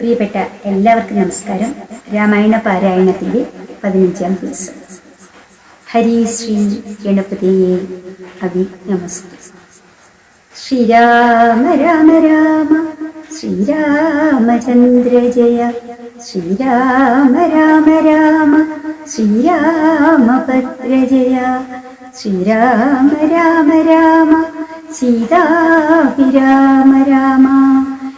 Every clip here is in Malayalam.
പ്രിയപ്പെട്ട എല്ലാവർക്കും നമസ്കാരം. രാമായണ പാരായണത്തിന്റെ പതിനഞ്ചാം ദിവസം. ഹരി ശ്രീ ഗണപതിയെ അഭി നമസ്തേ. ശ്രീരാമ രാമ രാമ ശ്രീരാമചന്ദ്ര ജയ. ശ്രീരാമ രാമ രാമ ശ്രീരാമഭദ്ര ജയ. ശ്രീരാമ രാമ രാമ സീതാഭിരാമ രാമ.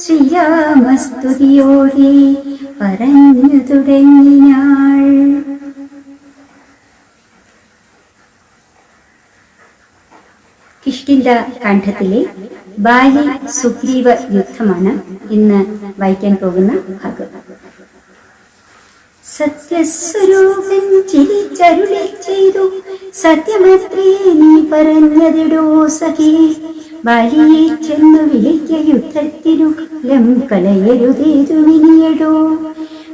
ശ്രീരാമസ്തുതിയോടെ പറഞ്ഞു തുടങ്ങിനാൾ കിഷ്കിന്ദ കണ്ഠത്തിലെ ബാലി സുഗ്രീവ യുദ്ധമാണ് ഇന്ന് വായിക്കാൻ പോകുന്ന ഭാഗം. സത്യസ്വരൂപൻ ചിരിച്ചരുളി ചെയ്തു സത്യമത്രേ നീ പറഞ്ഞതിടോ സഖി ബാലിയെ ചെന്നു വിളിക്ക യുദ്ധത്തിനു ലം കലയരുതേതു വിനിയടോ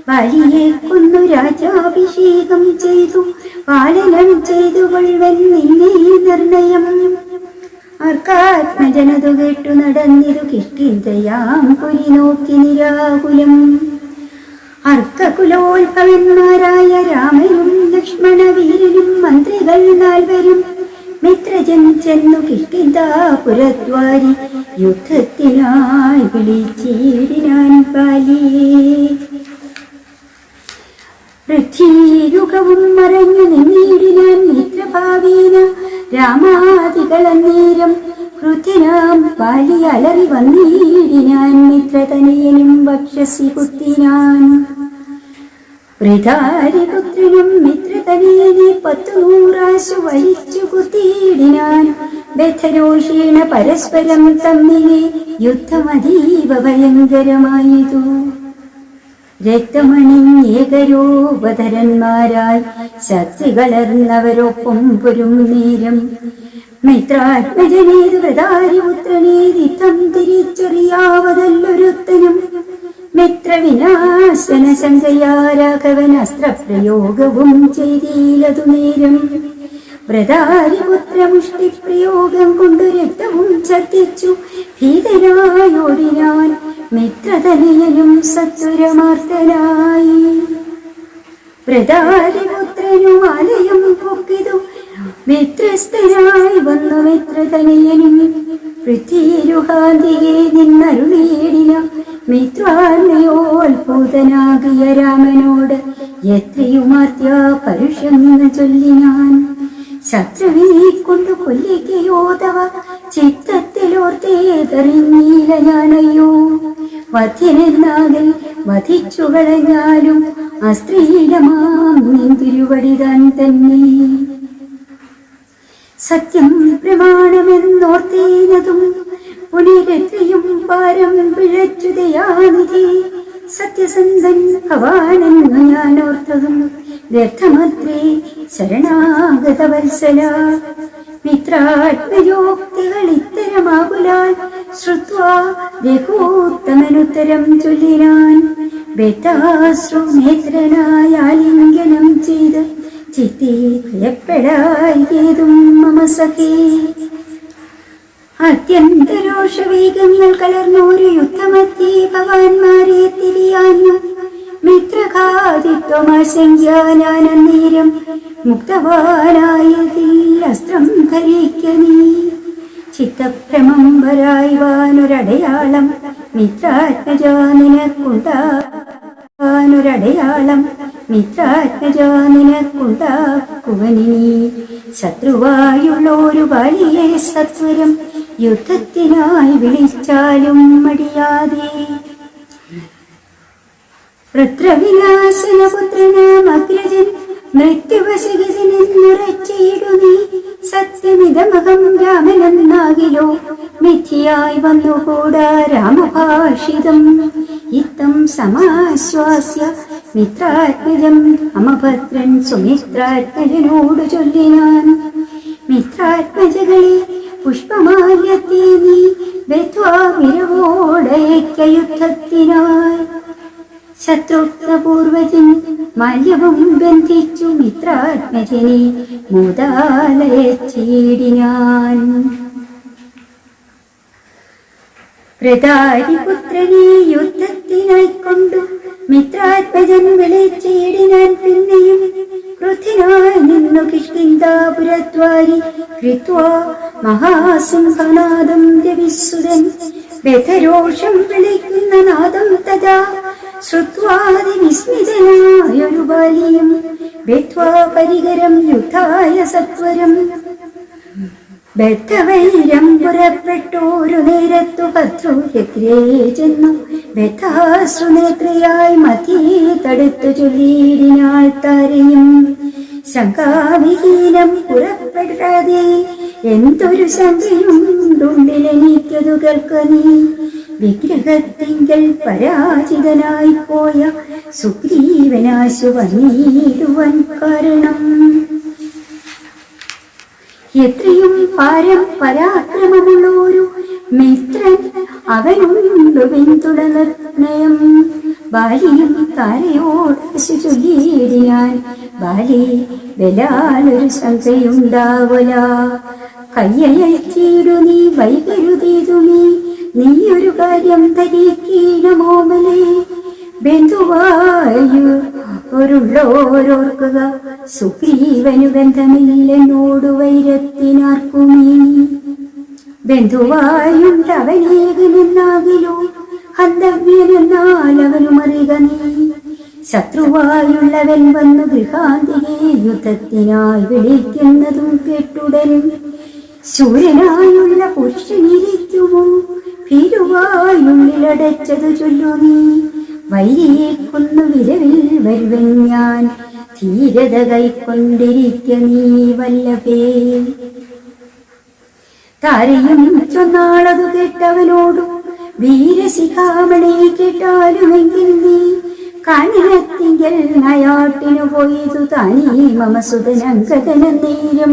ബാലിയെ കൊന്നു രാജാഭിഷേകം ചെയ്തു പാലനം ചെയ്തു കൊള്ളുവൻ നിന്നെ നിർണയം. ആർക്കാത്മജനതു കേട്ടു നടന്നിരു കിഷ്കിന്തയാം പുരി നോക്കി നിരാകുലം. അർക്കകുലോത്ഭവന്മാരായ രാമനും ലക്ഷ്മണവീരനും മന്ത്രികൾ നാൽവരും മിത്രജൻ ചെന്നു കിട്ടിതാപുരദ്വാരി യുദ്ധത്തിനായി വിളിച്ചിടിനാൻ പാലി. പൃഥ്വീരുഖവും മറഞ്ഞു നിന്നീടിനാൻ മിത്രഭാവീന. രാമാദികളന്നേരം ക്രുദ്ധനാം പാലി അലറി വന്നീടിനാൻ മിത്രതനയനും വക്ഷസി കുത്തിനാൻ വൃതാരിപുത്രനും മിത്രതനീനെ പത്തു നൂറാശു വലിച്ചു കുത്തിയിടിനാൻ ബദ്ധരോഷീണ പരസ്പരം തമ്മിലെ യുദ്ധമതീവ ഭയങ്കരമായതു. രക്തമണിഞ്ഞേകരൂപധരന്മാരായി ശക്തികളർന്നവരൊപ്പം പൊരും നേരം. മൈത്രാത്മജനേത് വൃതാരിപുത്രനേതി തം തിരിച്ചറിയാവതല്ലൊരുത്തനും മിത്രവിനാശന ശങ്കയാ രാഘവൻ അസ്ത്രപ്രയോഗവും ചെയ്തീലതു നേരം. വ്രതാരിപുത്രമുഷ്ടിപ്രയോഗം കൊണ്ടു രക്തവും ഛർദ്ദിച്ചു. ഭീതനായോടിനാൻ മിത്രതനയനും സത്വരമാർത്തനായി. വ്രതാരിപുത്രനും ആലയം പൊക്കിതു. മിത്രസ്ഥനായി വന്നു മിത്രതനയനും പൃഥ്വിരുഹാന്തിയെ നിന്നരുളീടിന മിത്രാന്നയോത്ഭൂതനാകിയ രാമനോട് എത്രയുമാർത്യ ചൊല്ലി ചൊല്ലിനാൻ ശത്രുവിനെ കൊണ്ട് കൊല്ലിക്കയോ തവ ചിത്തത്തിലോർത്തേതറിഞ്ഞീല ഞാനയ്യോ. വധ്യനെന്നാകിൽ വധിച്ചു കളഞ്ഞാലും അസ്ത്രീലമാം തിരുവടി താൻ തന്നെ. സത്യം പ്രമാണമെന്നോർത്തേനതും പുനരത്രയും പാരം പിഴച്ചു ദയാനിധി. സത്യസന്ധൻ ഭവാനെന്നു ഞാൻ ഓർത്തതും വ്യർത്ഥമത്രേ ശരണാഗത വത്സല മിത്രാത്മയോക്തികൾ ഇത്തരമാകുലാൽ ശ്രുത്വാ രഘൂത്തമനുത്തരം ചൊല്ലിനാൻ ബേതാശ്രുനേത്രനായാലിംഗനം ചെയ്ത് ചിത്തി ഭയപ്പെടായേതും മമ സഖേ അത്യന്തരോഷവേഗങ്ങൾ വേഗങ്ങൾ കലർന്ന ഭവാന്മാരെ യുദ്ധമത്തി മിത്രഘാതിത്വമാശങ്കാനന്നേരം മുക്തവാനായതിൽ അസ്ത്രം ധരിക്കനീ ചിത്തഭ്രമം വരായ്വാനൊരടയാളം മിത്രാത്മജാ നിനക്കുണ്ടാ ാനൊരടയാളം മിത്രാത്മജ നിനക്കുണ്ടാക്കുവനിനി ശത്രുവായുള്ള ഒരു വലിയ സത്വരം യുദ്ധത്തിനായി വിളിച്ചാലും മടിയാതെ. വൃത്രവിലാസനപുത്രനാം അഗ്രജൻ മൃത്യുവശകജനെന്നുറച്ചിടുന്നീ സത്യമിതമകം രാമനെന്നാകിലോ? മിഥിയായി വന്നുകൂടാ രാമഭാഷിതം. ഇത്തം സമാശ്വാസ്യ മിത്രാത്മജം രാമഭദ്രൻ സുമിത്രാത്മജനോട് ചൊല്ലിനാൻ. മിത്രാത്മജകളെ പുഷ്പമാല്യത്തെ നീ മാല്യവും ബന്ധിച്ചു മിത്രാത്മജനെ മുതാലയച്ചീടിനാൻ പ്രതാരിപുത്രനെ യുദ്ധത്തിനായി കൊണ്ടു. മിത്രാത്മജൻ വിളിച്ചേടിനാൻ പിന്നെയും ക്രുദ്ധനായി നിന്നു കിഷ്കിന്താപുരദ്വാരി കൃത്വാ മഹാസിംഹനാദം രവിസുരൻ വ്യഥരോഷം വിളിക്കുന്ന നാദം തഥാ. ശ്രുത്വാതി വിസ്മിതനായൊരു ബാലിയും ബദ്ധ്വാ പരികരം യുദ്ധായ സത്വരം. ബദ്ധവൈരം പുറപ്പെട്ടോരു നേരത്തു ഭദ്രൂരഗ്രേ ചെന്നു. ബദ്ധാശ്രുനേത്രയായി മതി തടുത്തു ചൊല്ലിയിടിനാൾ താരയും ശങ്കാവിഹീനം പുറപ്പെടാതെ എന്തൊരു ശങ്കയുണ്ടുള്ളിലെനിക്കതു കേൾക്കനീ വിഗ്രഹത്തിങ്കൽ പരാജിതനായി സുഗ്രീവനാശു വന്നിടുവാൻ കാരണം. എത്രയും പാരം പരാക്രമമുള്ളൊരു മിത്രൻ അവനുണ്ടു പിന്തുടർന്നയം ബാലിയും കരയോട് ശുചുകീടിയാൻ ബാലി ബലാലൊരു ശങ്കയുണ്ടാവല. കയ്യയച്ചിടു നീ വൈകരുതീതു നീ. നീയൊരു കാര്യം തരീക്കീണമോമലേ ബന്ധുവായു ഒരുള്ളോരോർക്കുക. സുഗ്രീവനു ബന്ധമില്ലെന്നോടു വൈരത്തിനാർക്കുമേ ബന്ധുവായുണ്ടവനേകനെന്നാകിലോ ഹന്തവ്യനെന്നാൽ അവനും അറിയുക നീ. ശത്രുവായുള്ളവൻ വന്നു ഗൃഹാന്തിയെ യുദ്ധത്തിനായി വിളിക്കുന്നതും കേട്ടുടൻ. ശൂരനായുള്ള പുരുഷനിരിക്കുമോ? ഭീരുവായുള്ളിലടച്ചതു ചൊല്ലു നീ. വൈരിയെ കൊന്നു വിരവിൽ വരുവൻ ഞാൻ. ധീരത കൈക്കൊണ്ടിരിക്ക നീ വല്ലഭേ. താരയും ചൊന്നാളതു കേട്ടവനോടും വീരശിഖാമണി കേട്ടാലുമെങ്കിൽ നീ കണിനത്തിങ്കൽ നയാട്ടിനു പോയതു തനി മമ സുതനങ്കതന നേരം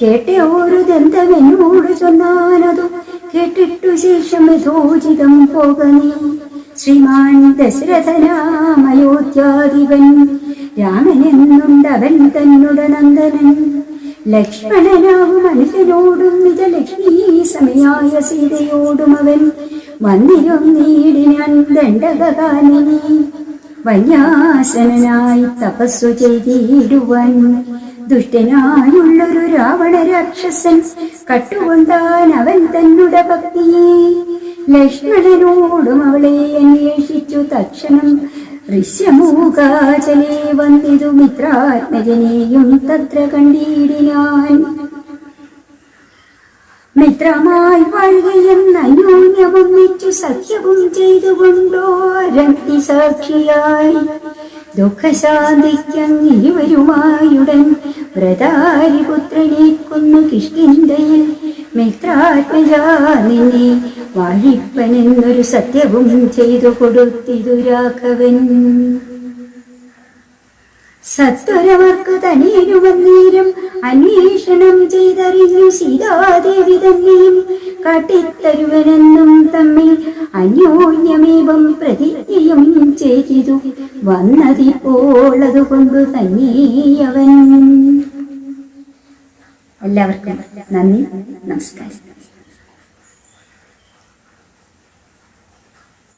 കേട്ട ഒരു ദന്തവനോട് ചൊന്നാനതു കേട്ടിട്ടു ശേഷം യഥോചിതം പോക നീ. ശ്രീമാൻ ദശരഥനാമയോധ്യാധിപൻ രാമനെന്നുണ്ടവൻ തന്നുടനന്ദനൻ ലക്ഷ്മണനാവും മനുഷ്യനോടും നിജ ലക്ഷ്മീ സമയായ സീതയോടും അവൻ. വന്നിരുന്നീടിനാൻ ദണ്ഡകാലിനി വന്യാസനായി തപസ്സു ചെയ്തിടുവൻ. ദുഷ്ടനായുള്ളൊരു രാവണ രാക്ഷസൻ കട്ടുകൊണ്ടാൻ അവൻ തന്നുട ഭക്തിയെ. ലക്ഷ്മണനോടും അവളെ അന്വേഷിച്ചു. തക്ഷണം ഋഷ്യമൂകാചലേ വന്നിതു. മിത്രാത്മജനെയും തത്ര കണ്ടിടിനാൻ. മിത്രമായി വാഴുകയെന്ന് അന്യോന്യമൊന്നിച്ചു സഖ്യവും ചെയ്തുകൊണ്ടോരന്തി സാക്ഷിയായി. ദുഃഖശാന്തിക്കങ്ങിരുവരുമായുടൻ വ്രതാരിപുത്രനെ കൊന്നു. കിഷ്കിന്തയിൽ മിത്രാത്മജാ നിന്നെ വാഴിപ്പനെന്നൊരു സത്യവും ചെയ്തു കൊടുത്തിതു രാഘവൻ. സത്വരവർക്ക് തനിയനുവന്നേരം അന്വേഷണം ചെയ്തറിഞ്ഞു സീതാദേവി തന്നെയും കാട്ടിത്തരുവനെന്നും തമ്മിൽ അന്യോന്യമേവം പ്രതിജ്ഞയും ചെയ്തു വന്നതിപ്പോളതുകൊണ്ട് തന്നെയവൻ. എല്ലാവർക്കും നന്ദി നമസ്കാരം.